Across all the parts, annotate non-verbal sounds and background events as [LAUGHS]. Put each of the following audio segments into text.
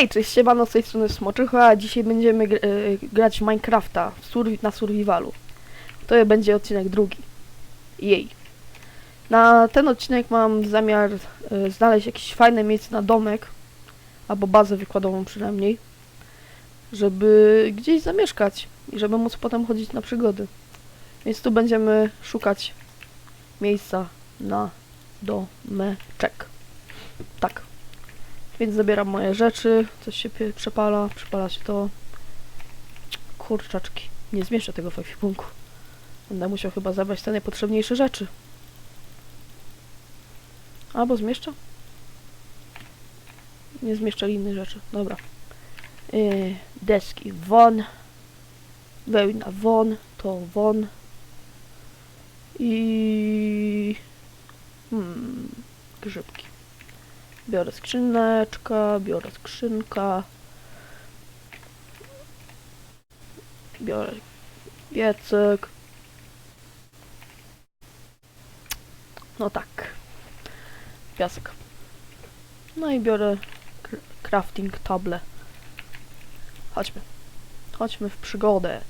Hej, cześć, siemano, z tej strony Smoczycha, a dzisiaj będziemy gr e, grać Minecrafta na survivalu. To będzie odcinek drugi. Jej. Na ten odcinek mam zamiar e, znaleźć jakieś fajne miejsce na domek, albo bazę wykładową przynajmniej, żeby gdzieś zamieszkać i żeby móc potem chodzić na przygody. Więc tu będziemy szukać miejsca na domeczek. Tak. Więc zabieram moje rzeczy, coś się przepala, przepala się to. Kurczaczki, nie zmieszczę tego w ekwipunku. Będę musiał chyba zabrać te najpotrzebniejsze rzeczy. Albo zmieszczę? Nie zmieszczę innych rzeczy, dobra. Yy, deski won. Wełna won, to won. I... Hmm, grzybki. Biorę skrzyneczkę, biorę skrzynka. Biorę piecyk. No tak. Piasek. No i biorę crafting table. Chodźmy. Chodźmy w przygodę.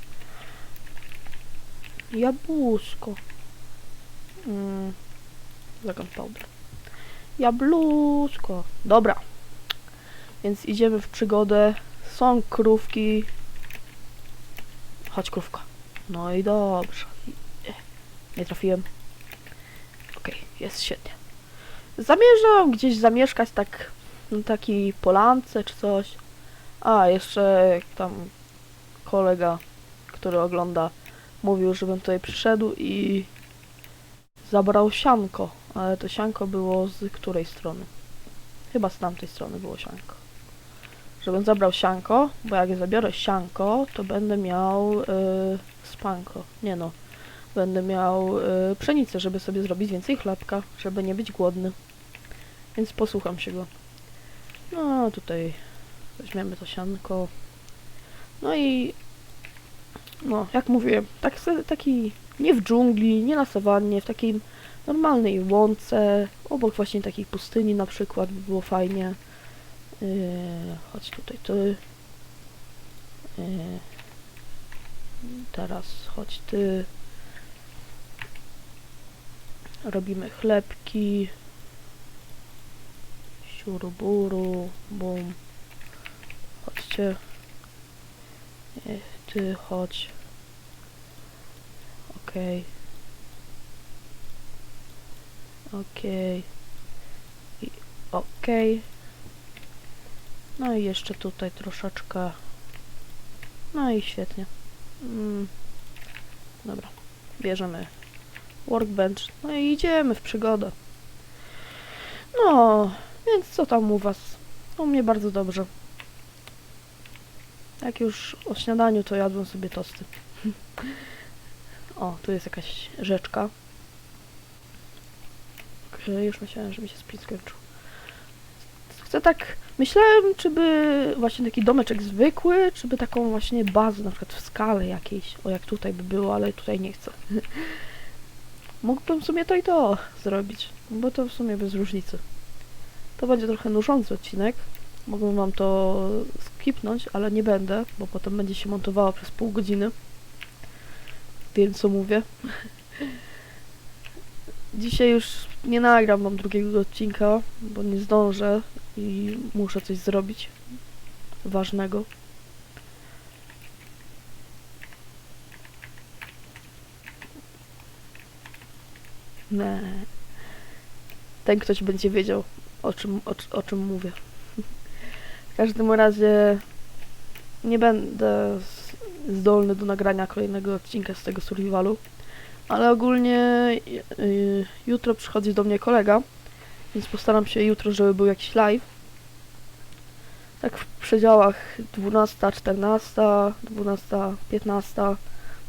Jabłuszko. Mm. Zakąt powder. Jabłuszko. Dobra. Więc idziemy w przygodę. Są krówki. Chodź krówka. No i dobrze. Nie, trafiłem. Okej, jest świetnie. Zamierzam gdzieś zamieszkać tak na takiej polance czy coś. A, jeszcze tam kolega, który ogląda, mówił, żebym tutaj przyszedł i zabrał sianko, ale to sianko było z której strony? Chyba z tamtej strony było sianko. Żebym zabrał sianko, bo jak zabiorę sianko, to będę miał y, spanko. Nie no, będę miał y, pszenicę, żeby sobie zrobić więcej chlebka, żeby nie być głodny. Więc posłucham się go. No tutaj weźmiemy to sianko. No i no, jak mówiłem, tak, taki nie w dżungli, nie na sawannie, w takiej normalnej łące, obok właśnie takiej pustyni na przykład by było fajnie. Yy, chodź tutaj, ty. Yy, teraz chodź ty. Robimy chlebki. Siuruburu, bum. Chodźcie. Yy, ty chodź. Okej. Okej. I okej. No i jeszcze tutaj troszeczkę. No i świetnie. Mm. Dobra. Bierzemy workbench. No i idziemy w przygodę. No, więc co tam u was? U mnie bardzo dobrze. Jak już o śniadaniu, to jadłem sobie tosty. [LAUGHS] o, tu jest jakaś rzeczka. Już myślałem, że mi się sprint skończył. Chcę tak... Myślałem, czy by właśnie taki domeczek zwykły, czy by taką właśnie bazę, na przykład w skale jakiejś. O, jak tutaj by było, ale tutaj nie chcę. [LAUGHS] Mógłbym w sumie to i to zrobić, bo to w sumie bez różnicy. To będzie trochę nużący odcinek. Mogłem wam to skipnąć, ale nie będę, bo potem będzie się montowało przez pół godziny. Wiem co mówię. [LAUGHS] Dzisiaj już nie nagram wam drugiego odcinka, bo nie zdążę i muszę coś zrobić ważnego. Nie. Ten ktoś będzie wiedział, o czym, o, o czym mówię. W każdym razie nie będę zdolny do nagrania kolejnego odcinka z tego survivalu. Ale ogólnie y, y, jutro przychodzi do mnie kolega, więc postaram się jutro, żeby był jakiś live. Tak w przedziałach 12, 14, 12, 15,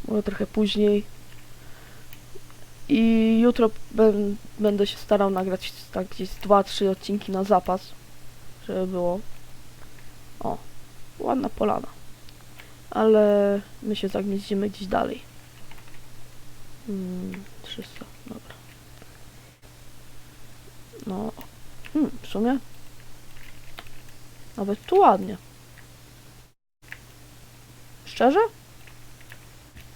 może trochę później. I jutro będę się starał nagrać tak gdzieś 2-3 odcinki na zapas, żeby było. O, ładna polana. Ale my się zagnieździmy gdzieś dalej. Mm, 300, dobra. No, hmm, w sumie Nawet tu ładnie. Szczerze?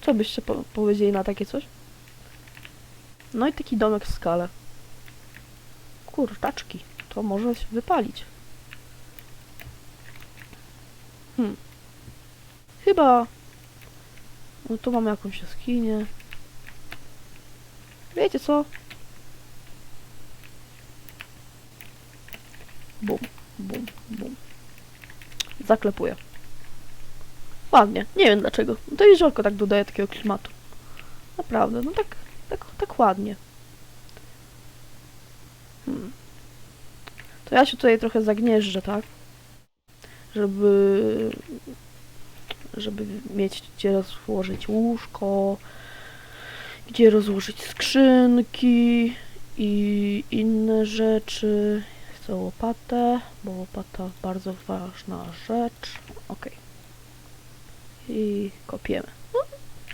Co byście po powiedzieli na takie coś? No i taki domek w skale. Kurczaczki. To może się wypalić. Hmm. Chyba... No tu mamy jakąś jaskinię. Wiecie co? Bum, bum, bum. Zaklepuję. Ładnie. Nie wiem dlaczego. To jeziorko tak dodaje takiego klimatu. Naprawdę, no tak, tak, tak ładnie. Hmm. To ja się tutaj trochę zagnieżdżę, tak? Żeby... Żeby mieć gdzie rozłożyć łóżko, gdzie rozłożyć skrzynki i inne rzeczy. Chcę łopatę, bo łopata bardzo ważna rzecz. Ok. I kopiemy. No,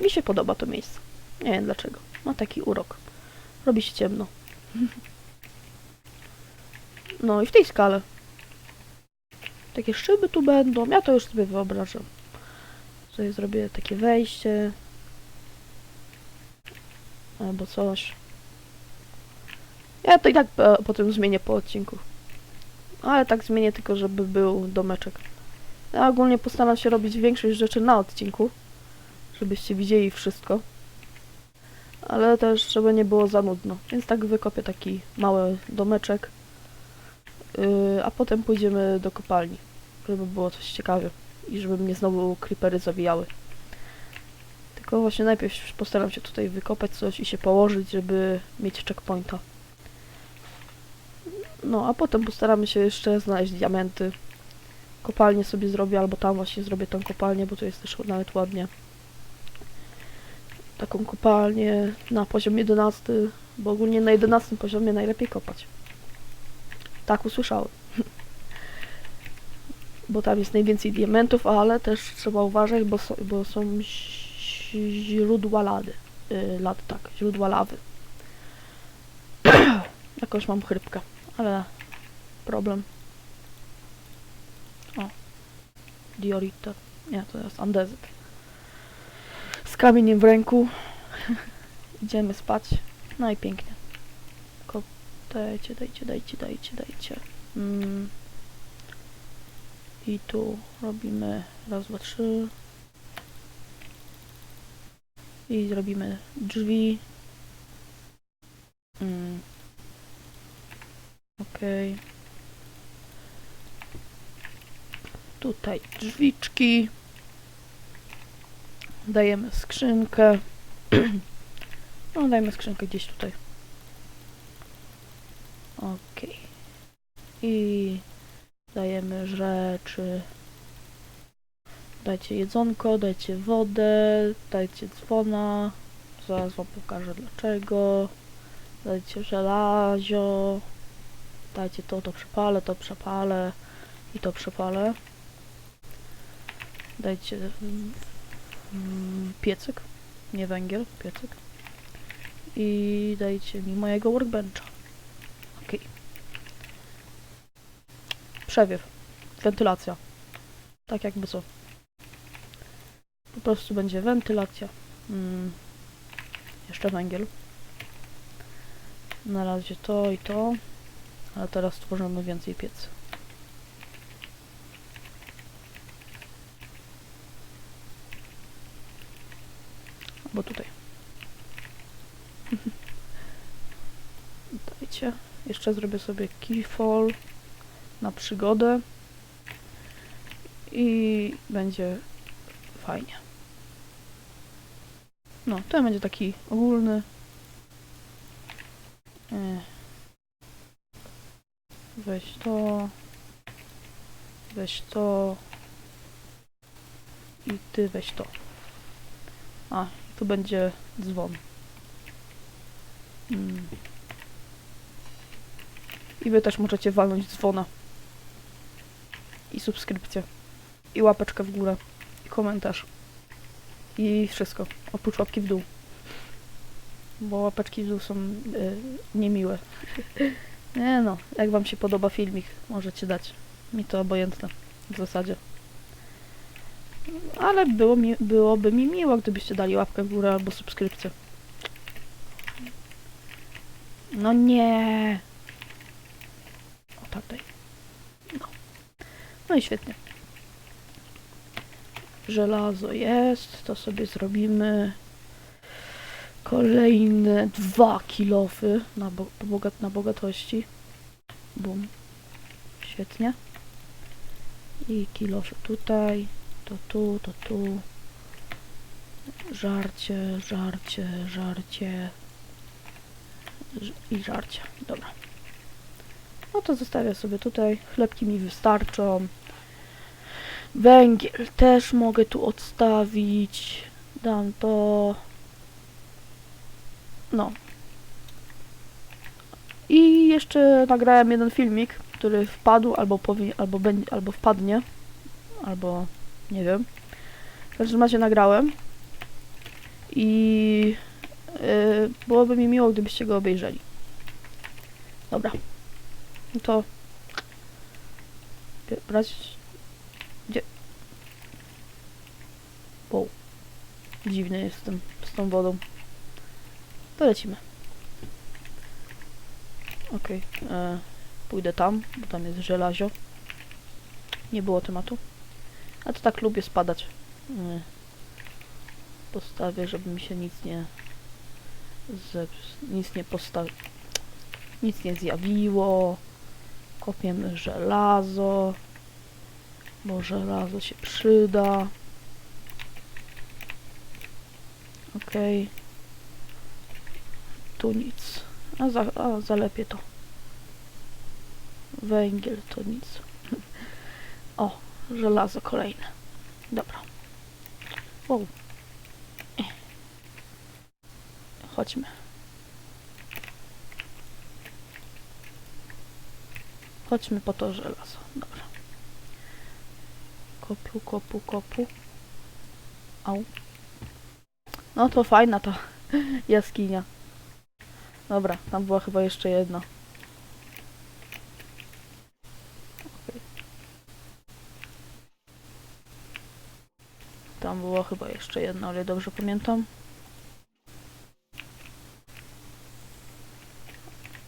mi się podoba to miejsce. Nie wiem dlaczego. Ma taki urok. Robi się ciemno. [LAUGHS] No i w tej skale. Takie szyby tu będą. Ja to już sobie wyobrażam. Tutaj zrobię takie wejście. Albo coś. Ja to i tak e, potem zmienię po odcinku. Ale tak zmienię tylko, żeby był domeczek. Ja ogólnie postaram się robić większość rzeczy na odcinku. Żebyście widzieli wszystko. Ale też, żeby nie było za nudno. Więc tak wykopię taki mały domeczek. Yy, a potem pójdziemy do kopalni. Żeby było coś ciekawe. I żeby mnie znowu creepery zabijały. Tylko właśnie najpierw postaram się tutaj wykopać coś i się położyć, żeby mieć checkpointa. No, a potem postaramy się jeszcze znaleźć diamenty. Kopalnię sobie zrobię, albo tam właśnie zrobię tą kopalnię, bo tu jest też nawet ładnie. Taką kopalnię na poziom 11, bo ogólnie na 11 poziomie najlepiej kopać. Tak usłyszałem. [LAUGHS] bo tam jest najwięcej diamentów, ale też trzeba uważać, bo, so, bo są źródła lady. Yy, lady, tak, źródła lawy. [CLEARS THROAT] Jakąś mam chrypkę, ale problem. O. Diorita. Nie, to jest andezyt. Z kamieniem w ręku. [LAUGHS] Idziemy spać. No i pięknie. Tylko dajcie, dajcie, dajcie, dajcie, dajcie. Mm. I tu robimy raz, dwa, trzy. I zrobimy drzwi. Mm. Okej. Tutaj drzwiczki. Dajemy skrzynkę. [CLEARS THROAT] no, dajmy skrzynkę gdzieś tutaj. Okej. I dajemy rzeczy. Dajcie jedzonko, dajcie wodę, dajcie dzwona. Zaraz wam pokażę dlaczego. Dajcie żelazio. Dajcie to, to przepalę, to przepalę i to przepalę. Dajcie mm, piecyk, nie węgiel, piecyk. I dajcie mi mojego workbencha. Ok. Przewiew. Wentylacja. Tak jakby co. Po prostu będzie wentylacja. Mm. Jeszcze węgiel. Na razie to i to. Ale teraz tworzymy więcej piec. Bo tutaj. [LAUGHS] Dajcie. Jeszcze zrobię sobie keyfall na przygodę. I będzie fajnie. No, ten będzie taki ogólny. Ech. Weź to. Weź to. I ty weź to. A, tu będzie dzwon. Mm. I wy też możecie walnąć dzwona. I subskrypcję. I łapeczkę w górę. I komentarz. I wszystko. Oprócz łapki w dół. Bo łapeczki w dół są y, niemiłe. Nie no, jak wam się podoba filmik, możecie dać. Mi to obojętne. W zasadzie. Ale było mi, byłoby mi miło, gdybyście dali łapkę w górę albo subskrypcję. No nie. O tak daj. No. No i świetnie. Żelazo jest, to sobie zrobimy. Kolejne dwa kilofy na, bo bogat na bogatości. Bum. Świetnie. I kilofy tutaj, to tu, to tu. Żarcie, żarcie, żarcie. I żarcie. Dobra. No to zostawię sobie tutaj. Chlebki mi wystarczą. Węgiel też mogę tu odstawić. Dam to. No. I jeszcze nagrałem jeden filmik, który wpadł, albo powi, albo będzie, albo wpadnie, albo nie wiem. W każdym razie nagrałem. I yy, byłoby mi miło, gdybyście go obejrzeli. Dobra. No to Gdzie- brać. Gdzie? Wow. Dziwny jestem z tą wodą. To lecimy. Okej. e, Pójdę tam, bo tam jest żelazio. Nie było tematu. A to tak lubię spadać. E, Postawię, żeby mi się nic nie... Nic nie postawi... Nic nie zjawiło. Kopiemy żelazo. Bo żelazo się przyda. Okej. Tu nic. A, za, a zalepię to. Węgiel to nic. O, żelazo kolejne. Dobra. Wow. Chodźmy. Chodźmy po to żelazo. Dobra. Kopu, kopu, kopu. Au. No to fajna ta [LAUGHS] jaskinia. Dobra, tam była chyba jeszcze jedna. Tam była chyba jeszcze jedna, ale dobrze pamiętam.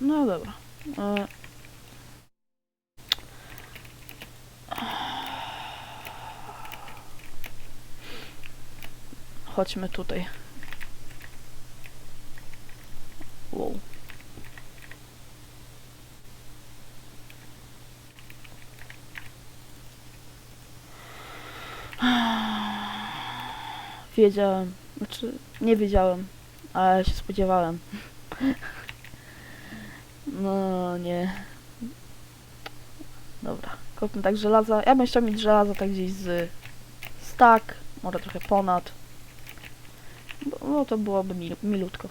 No dobra. E... Chodźmy tutaj. Wow. [SIGHS] Wiedziałem. Znaczy, nie wiedziałem, ale się spodziewałem. [LAUGHS] No nie. Dobra, kopnę tak żelaza. Ja bym chciał mieć żelaza tak gdzieś z stack, może trochę ponad. No to byłoby mil, milutko.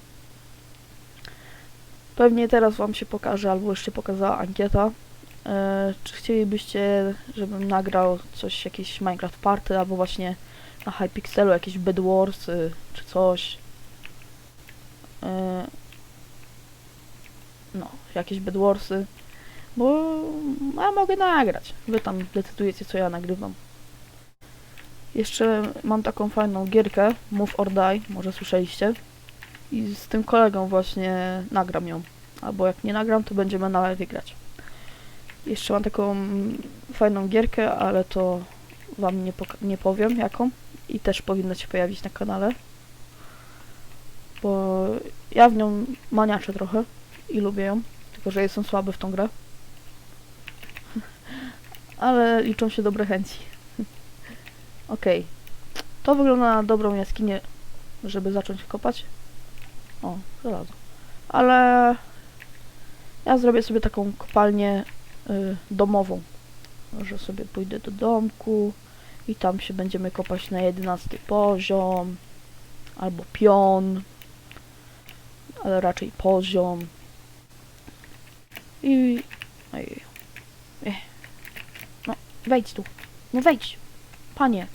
Pewnie teraz wam się pokaże, albo jeszcze pokazała ankieta. E, czy chcielibyście, żebym nagrał coś, jakieś Minecraft Party, albo właśnie na Hypixelu jakieś Bed Wars, y, czy coś. E, no, jakieś Bed Warsy. Bo ja mogę nagrać. Wy tam decydujecie, co ja nagrywam. Jeszcze mam taką fajną gierkę, Move or Die, może słyszeliście. I z tym kolegą właśnie nagram ją. Albo jak nie nagram, to będziemy na live grać. Jeszcze mam taką fajną gierkę, ale to wam nie, nie powiem jaką. I też powinna się pojawić na kanale. Bo ja w nią maniaczę trochę i lubię ją. Tylko, że jestem słaby w tą grę. [LAUGHS] ale liczą się dobre chęci. Okej. To wygląda na dobrą jaskinię, żeby zacząć kopać. O, żelazo. Ale ja zrobię sobie taką kopalnię y, domową. Że sobie pójdę do domku i tam się będziemy kopać na 11 poziom. Albo pion. Ale raczej poziom. I... Ojej. No, wejdź tu. No wejdź. Panie.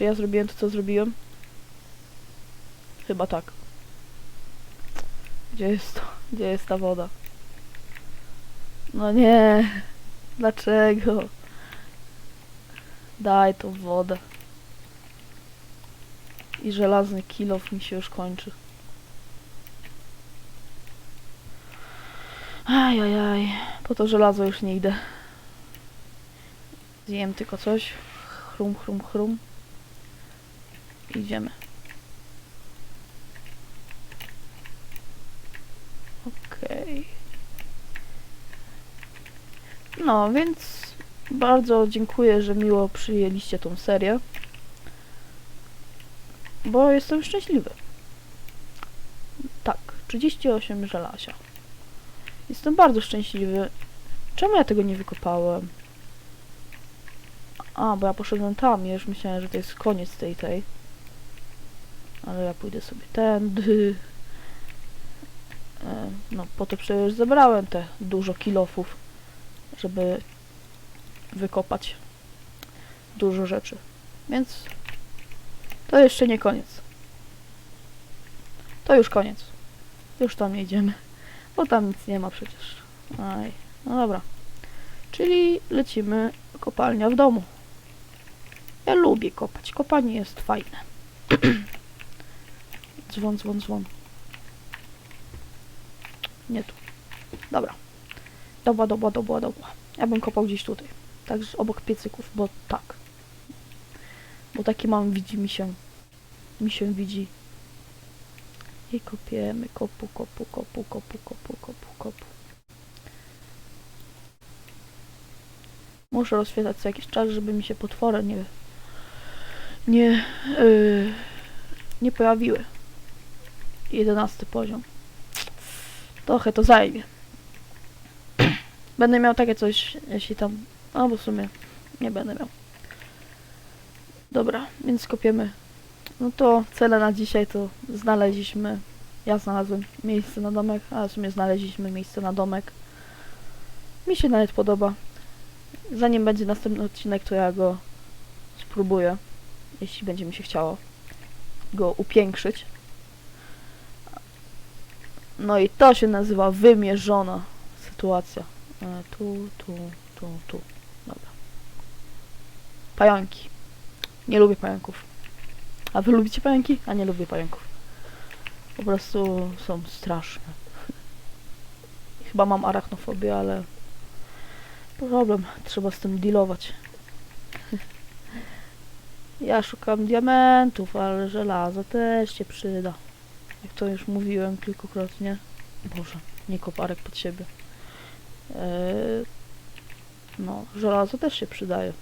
Czy ja zrobiłem to, co zrobiłem? Chyba tak. Gdzie jest to? Gdzie jest ta woda? No nie. Dlaczego? Daj tą wodę. I żelazny kilof mi się już kończy. Ajajaj. Po to żelazo już nie idę. Zjem tylko coś. Chrum, chrum, chrum. Idziemy. Okej. No, więc bardzo dziękuję, że miło przyjęliście tą serię. Bo jestem szczęśliwy. Tak, 38 żelazia. Jestem bardzo szczęśliwy. Czemu ja tego nie wykopałem? A, bo ja poszedłem tam, już myślałem, że to jest koniec tej tej. Ale ja pójdę sobie tędy. E, No, po to przecież zebrałem te dużo kilofów, żeby wykopać dużo rzeczy. Więc to jeszcze nie koniec. To już koniec. Już tam jedziemy. Bo tam nic nie ma przecież. Aj, no dobra. Czyli lecimy kopalnia w domu. Ja lubię kopać. Kopanie jest fajne. [CLEARS THROAT] dzwon, dzwon, dzwon. Nie tu. Dobra. Dobra, dobra, dobra, dobra. Ja bym kopał gdzieś tutaj. Tak z- obok piecyków, bo tak. Bo taki mam widzi mi się. Mi się widzi. I kopiemy. Kopu, kopu, kopu, kopu, kopu, kopu, kopu. Muszę rozświetlać co jakiś czas, żeby mi się potwory nie... Nie... Yy, nie pojawiły. Jedenasty poziom. Trochę to zajmie. Będę miał takie coś, jeśli tam... A, bo w sumie nie będę miał. Dobra, więc kopiemy. No to cele na dzisiaj to znaleźliśmy. Ja znalazłem miejsce na domek, a w sumie znaleźliśmy miejsce na domek. Mi się nawet podoba. Zanim będzie następny odcinek, to ja go spróbuję. Jeśli będzie mi się chciało go upiększyć. No i to się nazywa wymierzona sytuacja. E, tu, tu, tu, tu. Dobra. Pająki. Nie lubię pająków. A wy lubicie pająki? A nie lubię pająków. Po prostu są straszne. [LAUGHS] Chyba mam arachnofobię, ale problem. Trzeba z tym dealować. [LAUGHS] Ja szukam diamentów, ale żelazo też się przyda. Jak to już mówiłem kilkukrotnie. Boże, nie koparek pod siebie. Eee, no, żelazo też się przydaje.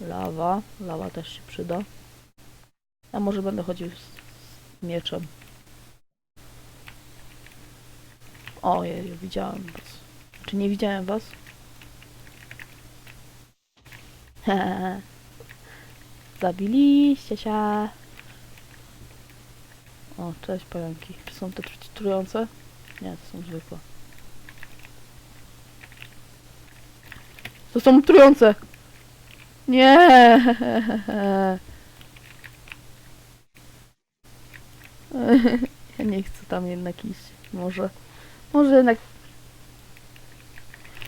Lawa, lawa też się przyda. Ja może będę chodził z, mieczem. Ojej, widziałem was. Czy nie widziałem was? [LAUGHS] Zabiliście się. O, cześć pająki. Czy są te tr- trujące? Nie, to są zwykłe. To są trujące! Nie! [LAUGHS] Ja nie chcę tam jednak iść. Może. Może jednak.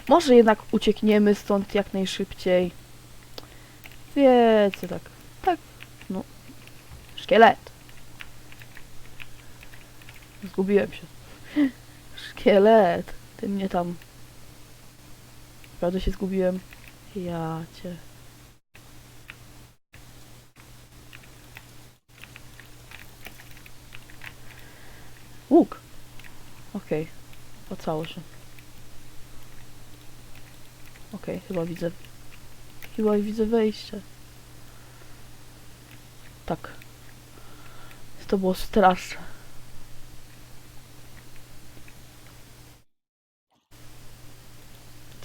Może jednak uciekniemy stąd jak najszybciej. Wiecie, tak. Tak. No. Szkielet. Zgubiłem się. Szkielet. Ty mnie tam. Naprawdę się zgubiłem. Ja cię. Łuk. Okej. Opłacało się. Okej, chyba widzę. Chyba widzę wejście. Tak. To było straszne.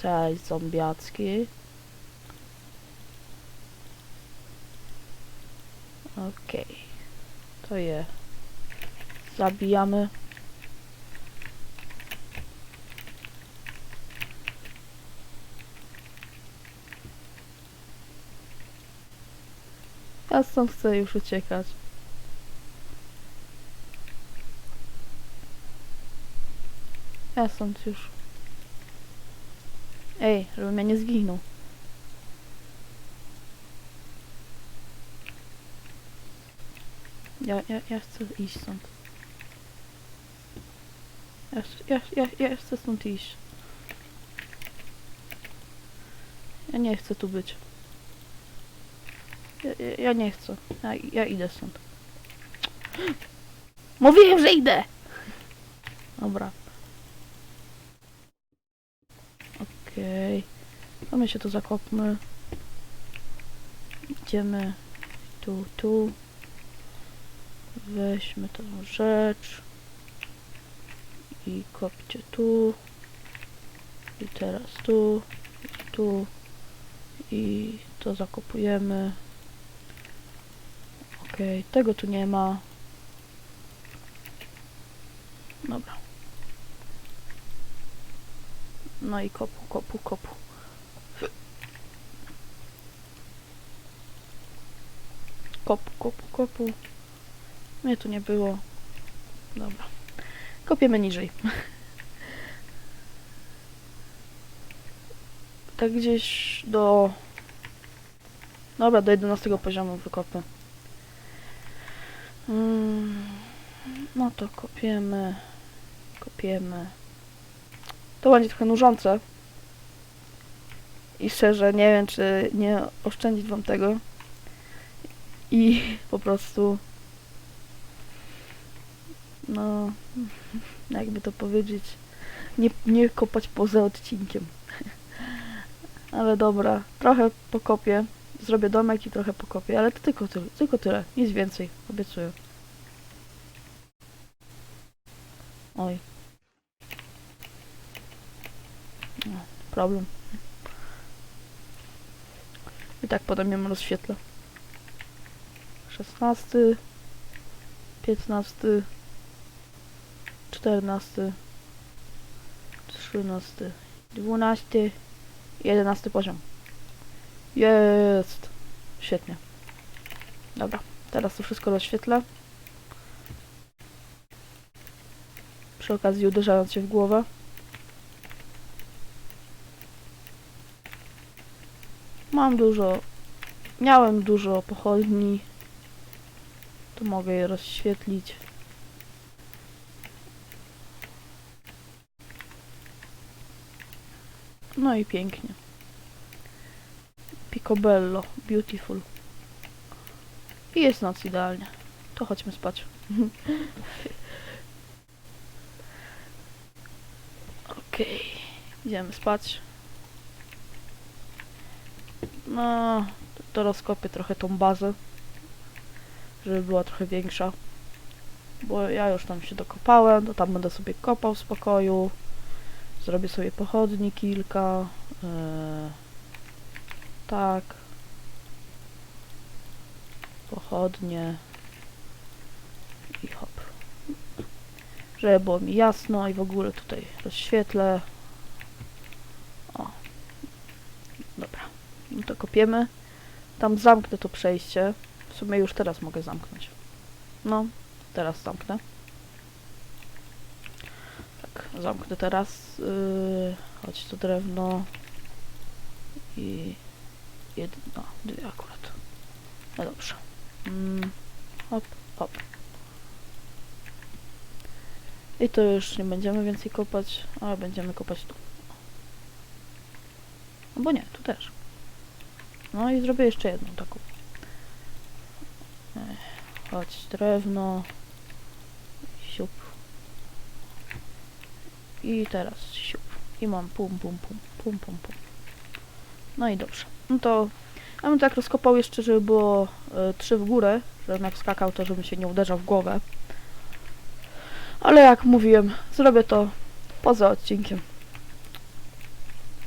Cześć, zombiacki. Okej. To je zabijamy. Ja stąd chcę już uciekać. Ja stąd już. Ej, żebym ja nie zginął. Ja, ja, ja chcę iść stąd. Ja, ja, ja, ja chcę stąd iść. Ja nie chcę tu być. Ja, ja, ja nie chcę. Ja, ja idę stąd. [GASPS] Mówiłem, że idę! Dobra. Okej. To my się tu zakopmy. Idziemy tu, tu. Weźmy tą rzecz. I kopcie tu. I teraz tu. I tu. I to zakopujemy. Okej, tego tu nie ma. Dobra. No i kopu, kopu, kopu. Kopu, kopu, kopu. Mnie tu nie było. Dobra. Kopiemy niżej. [LAUGHS] tak gdzieś do... Dobra, do 11 poziomu wykopy. Mm, no to kopiemy. Kopiemy. To będzie trochę nużące. I szczerze nie wiem, czy nie oszczędzić wam tego. I po prostu. No, jakby to powiedzieć. Nie, nie kopać poza odcinkiem. [LAUGHS] Ale dobra, trochę pokopię. Zrobię domek i trochę pokopię, ale to tylko tyle, tylko tyle, nic więcej, obiecuję. Oj. No, problem. I tak potem ją rozświetlę. 16, 15, 14, 13, 12, 11 poziom. Jest! Świetnie. Dobra, teraz to wszystko rozświetlę. Przy okazji uderzając się w głowę. Mam dużo... Miałem dużo pochodni. To mogę je rozświetlić. No i pięknie. Picobello. Beautiful. I jest noc idealnie. To chodźmy spać. [LAUGHS] Okej. Idziemy spać. No, to, rozkopię trochę tą bazę. Żeby była trochę większa. Bo ja już tam się dokopałem, to tam będę sobie kopał w spokoju. Zrobię sobie pochodni kilka. Eee, tak. Pochodnie. I hop. Żeby było mi jasno i w ogóle tutaj rozświetlę. O. Dobra. No to kopiemy. Tam zamknę to przejście. W sumie już teraz mogę zamknąć. No, teraz zamknę. Tak, zamknę teraz. Yy, chodź to drewno. I jedno, dwie akurat. No dobrze. Mm, hop, hop. I to już nie będziemy więcej kopać, ale będziemy kopać tu. Bo nie, tu też. No i zrobię jeszcze jedną taką. Chodź, drewno. Siup. I teraz siup. I mam pum, pum, pum, pum, pum, pum. No i dobrze. No to ja bym tak rozkopał jeszcze, żeby było y, trzy w górę, żebym jak skakał, to żebym się nie uderzał w głowę. Ale jak mówiłem, zrobię to poza odcinkiem.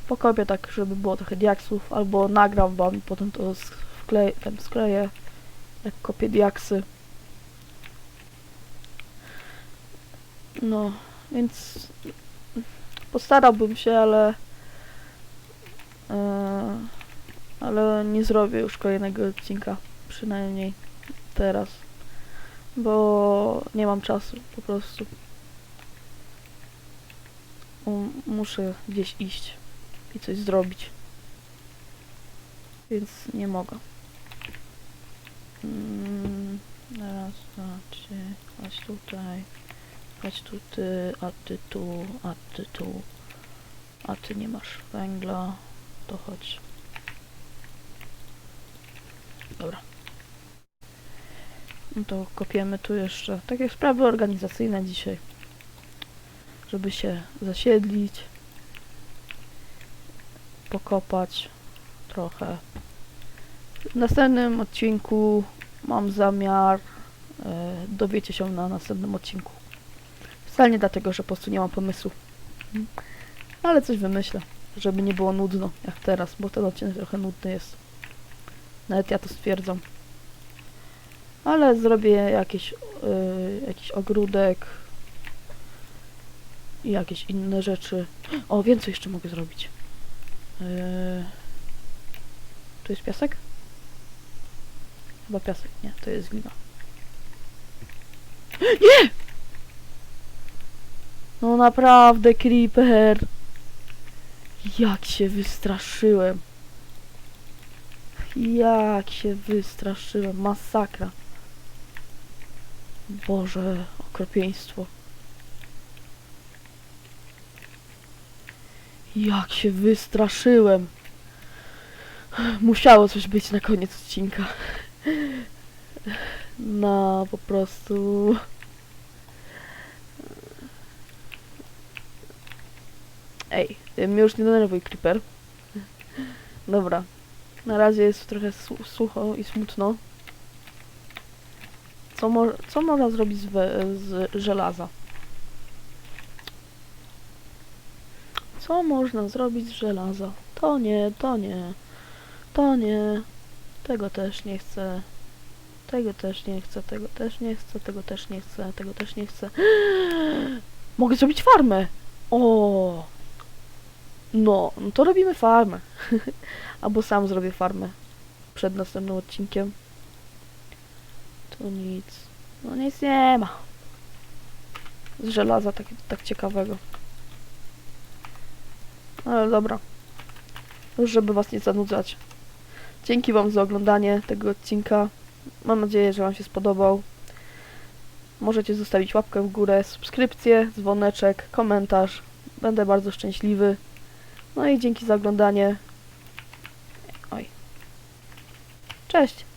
Pokopię tak, żeby było trochę diaksów, albo nagram wam i potem to skleję, ten skleję, jak kopię diaksy. No, więc postarałbym się, ale e, ale nie zrobię już kolejnego odcinka, przynajmniej teraz, bo nie mam czasu po prostu. Mu- muszę gdzieś iść i coś zrobić. Więc nie mogę. Mm, raz, dwa, trzy. Chodź tutaj. Chodź tu ty, a ty tu, a ty tu. A ty nie masz węgla. To chodź. Dobra. No to kopiemy tu jeszcze takie sprawy organizacyjne dzisiaj. Żeby się zasiedlić. Pokopać trochę. W następnym odcinku mam zamiar. E, dowiecie się na następnym odcinku. Wcale nie dlatego, że po prostu nie mam pomysłu. Ale coś wymyślę, żeby nie było nudno jak teraz, bo ten odcinek trochę nudny jest. Nawet ja to stwierdzam. Ale zrobię jakieś, y, jakiś ogródek i jakieś inne rzeczy. O, więcej jeszcze mogę zrobić. Yy, tu jest piasek? Chyba piasek, nie, to jest glina. [GASPS] Nie! No naprawdę, creeper. Jak się wystraszyłem. Jak się wystraszyłem. Masakra. Boże, okropieństwo. Jak się wystraszyłem. Musiało coś być na koniec odcinka. No, po prostu. Ej, mnie już nie denerwuj, Creeper. Dobra. Na razie jest trochę su- sucho i smutno. Co, mo co można zrobić z, z żelaza? Co można zrobić z żelaza? To nie, to nie. To nie. Tego też nie chcę. Tego też nie chcę, tego też nie chcę, tego też nie chcę, tego też nie chcę. [GASPS] Mogę zrobić farmę! O! No, no to robimy farmę. [LAUGHS] Albo sam zrobię farmę przed następnym odcinkiem. Tu nic. No nic nie ma. Z żelaza tak, tak ciekawego. Ale dobra. Już żeby was nie zanudzać. Dzięki wam za oglądanie tego odcinka. Mam nadzieję, że wam się spodobał. Możecie zostawić łapkę w górę, subskrypcję, dzwoneczek, komentarz. Będę bardzo szczęśliwy. No i dzięki za oglądanie. Oj. Cześć.